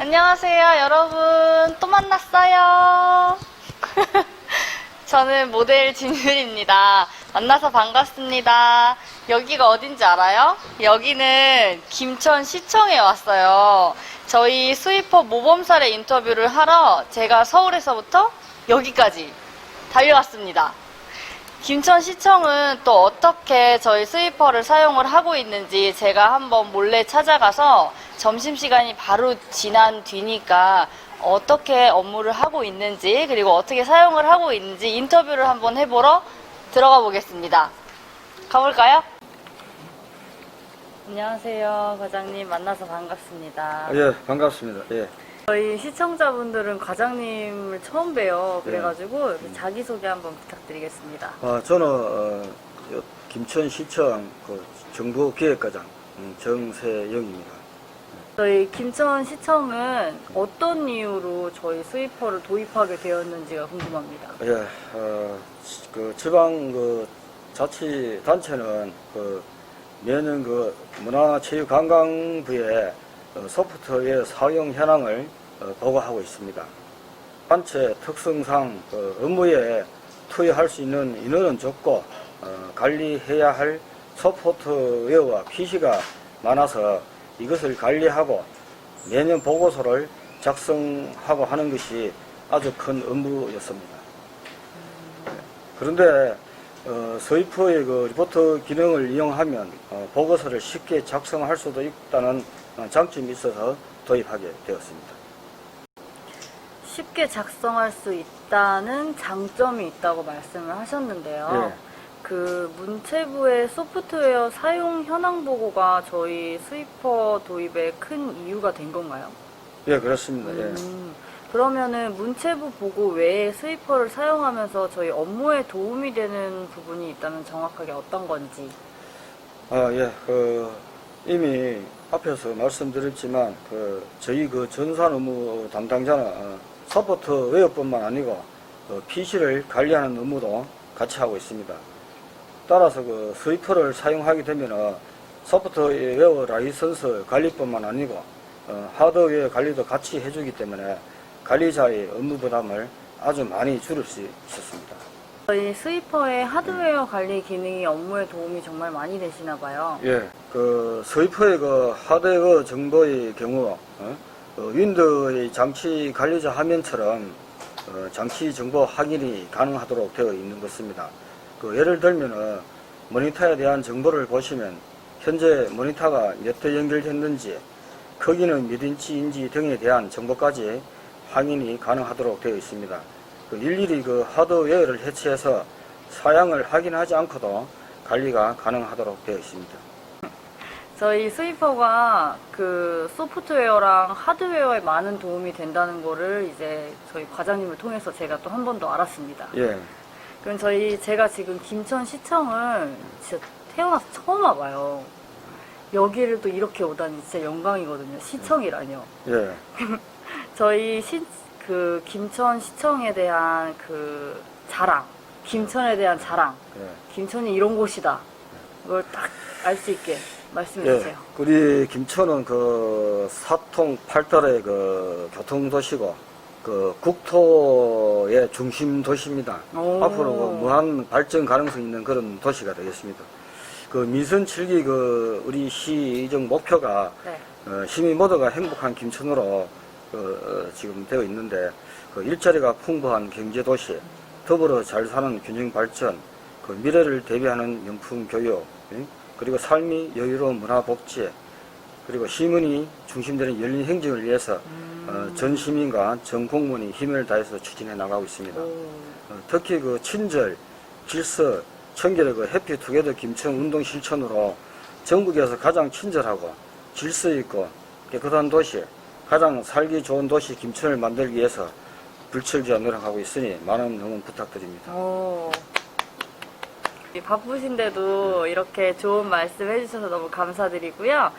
안녕하세요, 여러분. 또 만났어요. 저는 모델 진율입니다. 만나서 반갑습니다. 여기가 어딘지 알아요? 여기는 김천 시청에 왔어요. 저희 스위퍼 모범사례 인터뷰를 하러 제가 서울에서부터 여기까지 달려왔습니다. 김천시청은 또 어떻게 저희 스위퍼를 사용을 하고 있는지 제가 한번 몰래 찾아가서 점심시간이 바로 지난 뒤니까 어떻게 업무를 하고 있는지 그리고 어떻게 사용을 하고 있는지 인터뷰를 한번 해보러 들어가 보겠습니다. 가볼까요? 안녕하세요, 과장님. 만나서 반갑습니다. 예, 반갑습니다. 예. 저희 시청자분들은 과장님을 처음 뵈요. 그래가지고 네. 자기소개 한번 부탁드리겠습니다. 아, 저는 어, 요 김천시청 그 정보기획과장 음, 정세영입니다. 저희 김천 시청은 어떤 이유로 저희 스위퍼를 도입하게 되었는지가 궁금합니다. 예, 어, 그 지방 그 자치 단체는 그 매년 그 문화체육관광부에 어, 소프트웨어 사용 현황을 어, 보고하고 있습니다. 단체 특성상 그 업무에 투여할 수 있는 인원은 적고 어, 관리해야 할 소프트웨어와 PC가 많아서 이것을 관리하고 매년 보고서를 작성하고 하는 것이 아주 큰 업무였습니다. 그런데 어, 스위퍼의 그 리포트 기능을 이용하면 어, 보고서를 쉽게 작성할 수도 있다는 어, 장점이 있어서 도입하게 되었습니다. 쉽게 작성할 수 있다는 장점이 있다고 말씀을 하셨는데요. 예. 그 문체부의 소프트웨어 사용 현황 보고가 저희 스위퍼 도입에 큰 이유가 된 건가요? 예, 그렇습니다. 예. 음, 그러면은 문체부 보고 외에 스위퍼를 사용하면서 저희 업무에 도움이 되는 부분이 있다면 정확하게 어떤 건지. 아, 예, 그, 이미 앞에서 말씀드렸지만, 그, 저희 그 전산 업무 담당자는 어, 소프트웨어뿐만 아니고, 그 PC를 관리하는 업무도 같이 하고 있습니다. 따라서 그 스위퍼를 사용하게 되면 소프트웨어 라이선스 관리뿐만 아니고, 어, 하드웨어 관리도 같이 해주기 때문에 관리자의 업무 부담을 아주 많이 줄일 수 있었습니다. 저희 스위퍼의 하드웨어 관리 기능이 업무에 도움이 정말 많이 되시나 봐요. 예, 그 스위퍼의 그 하드웨어 정보의 경우 어? 어, 윈도우의 장치 관리자 화면처럼 어, 장치 정보 확인이 가능하도록 되어 있는 것입니다. 그 예를 들면은 모니터에 대한 정보를 보시면 현재 모니터가 몇 대 연결됐는지 크기는 몇 인치인지 등에 대한 정보까지 확인이 가능하도록 되어 있습니다. 그 일일이 그 하드웨어를 해체해서 사양을 확인하지 않고도 관리가 가능하도록 되어 있습니다. 저희 스위퍼가 그 소프트웨어랑 하드웨어에 많은 도움이 된다는 거를 이제 저희 과장님을 통해서 제가 또 한 번 더 알았습니다. 예, 그럼 저희 제가 지금 김천시청을 진짜 태어나서 처음 와봐요. 여기를 또 이렇게 오다니 진짜 영광이거든요. 시청이라뇨. 예, 저희 시, 그 김천시청에 대한 그 자랑, 김천에 대한 자랑, 예. 김천이 이런 곳이다. 그걸 딱 알 수 있게 말씀해 예, 주세요. 우리 김천은 그 사통 팔달의 그 교통도시고 그 국토의 중심 도시입니다. 오. 앞으로 그 무한 발전 가능성 있는 그런 도시가 되겠습니다. 그 민선 7기 그 우리 시정 목표가 네. 어, 시민 모두가 행복한 김천으로 그, 어, 지금 되어 있는데 그 일자리가 풍부한 경제 도시, 더불어 잘 사는 균형 발전, 그 미래를 대비하는 명품 교육, 응? 그리고 삶이 여유로운 문화 복지, 그리고 시민이 중심되는 열린 행정을 위해서 어, 전 시민과 전 공무원이 힘을 다해서 추진해 나가고 있습니다. 오. 어, 특히 그 친절, 질서, 청결의 그 해피투게더 김천 운동 실천으로 전국에서 가장 친절하고 질서 있고 깨끗한 도시, 가장 살기 좋은 도시 김천을 만들기 위해서 불철주야 노력하고 있으니 많은 응원 부탁드립니다. 오. 바쁘신데도 이렇게 좋은 말씀 해주셔서 너무 감사드리고요.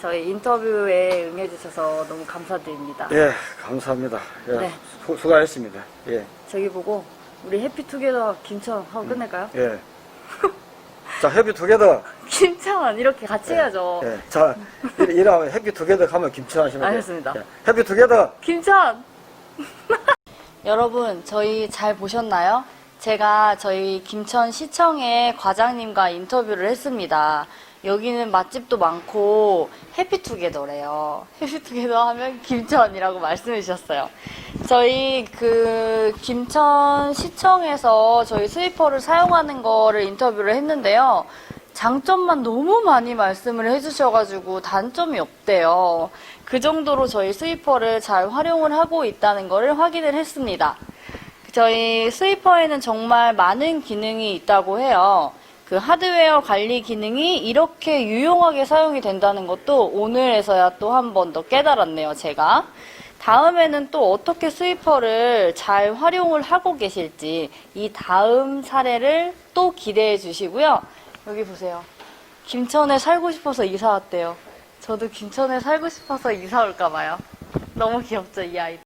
저희 인터뷰에 응해주셔서 너무 감사드립니다. 예, 감사합니다. 예, 네. 수, 수고하셨습니다. 예, 저기 보고 우리 해피투게더 김천 하고 끝낼까요? 예. 자, 해피투게더 김천 이렇게 같이 해야죠. 예. 자, 이래- 이러면 해피 투게더 하면 김천 하시면 돼요. 알겠습니다. 예. 해피 투게더! 김천! 여러분, 저희 잘 보셨나요? 제가 저희 김천 시청의 과장님과 인터뷰를 했습니다. 여기는 맛집도 많고 해피투게더래요. 해피투게더 하면 김천이라고 말씀해 주셨어요. 저희 그 김천 시청에서 저희 스위퍼를 사용하는 거를 인터뷰를 했는데요. 장점만 너무 많이 말씀을 해주셔가지고 단점이 없대요. 그 정도로 저희 스위퍼를 잘 활용을 하고 있다는 거를 확인을 했습니다. 저희 스위퍼에는 정말 많은 기능이 있다고 해요. 그 하드웨어 관리 기능이 이렇게 유용하게 사용이 된다는 것도 오늘에서야 또 한 번 더 깨달았네요, 제가. 다음에는 또 어떻게 스위퍼를 잘 활용을 하고 계실지 이 다음 사례를 또 기대해 주시고요. 여기 보세요. 김천에 살고 싶어서 이사 왔대요. 저도 김천에 살고 싶어서 이사 올까 봐요. 너무 귀엽죠, 이 아이.